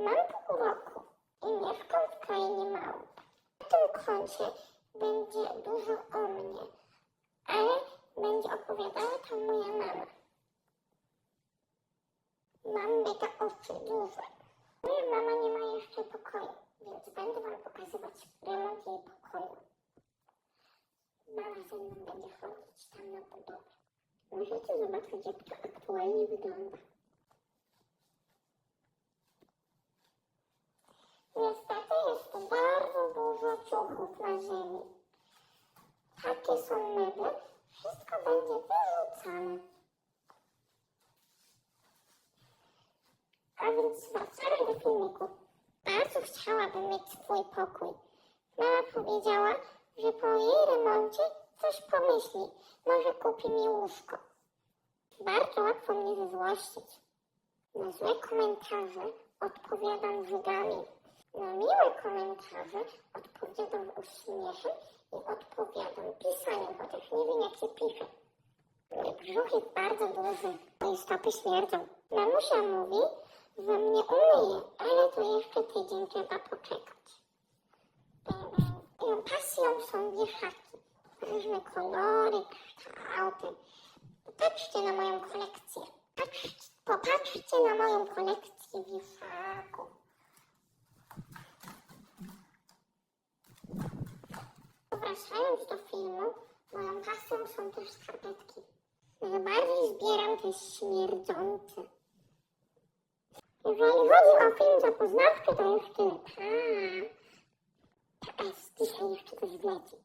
Mam pół roku i mieszkam w krainie małp. Na tym koncie będzie dużo o mnie, ale będzie opowiadała tam moja mama. Mam mega oczy duże. Moja mama nie ma jeszcze pokoju, więc będę wam pokazywać remont jej pokoju. Mama ze mną będzie chodzić tam na budowę. Możecie zobaczyć, jak to aktualnie wygląda. Takie są meble. Wszystko będzie wyrzucane. A więc wracamy do filmiku. Bardzo chciałabym mieć swój pokój. Mama powiedziała, że po jej remoncie coś pomyśli. Może kupi mi łóżko. Bardzo łatwo mnie zezłościć. Na złe komentarze odpowiadam żygami. Na miłe komentarze odpowiadam uśmiechem i odpowiadam pisaniem, chociaż nie wiem jak się pisze. Brzuch jest bardzo duży, moje stopy śmierdzą. Mamusia mówi, że mnie umyje, ale to jeszcze tydzień trzeba poczekać. Moją pasją są wieszaki. Różne kolory, kształty. Popatrzcie na moją kolekcję. Patrzcie, popatrzcie na moją kolekcję wieszaków. Wracając do filmu, moją pasją są też skarpetki. Najbardziej zbieram te śmierdzące. Jeżeli chodzi o film zapoznawczy, to już tyle. Pa! PS, dzisiaj jeszcze coś wleci.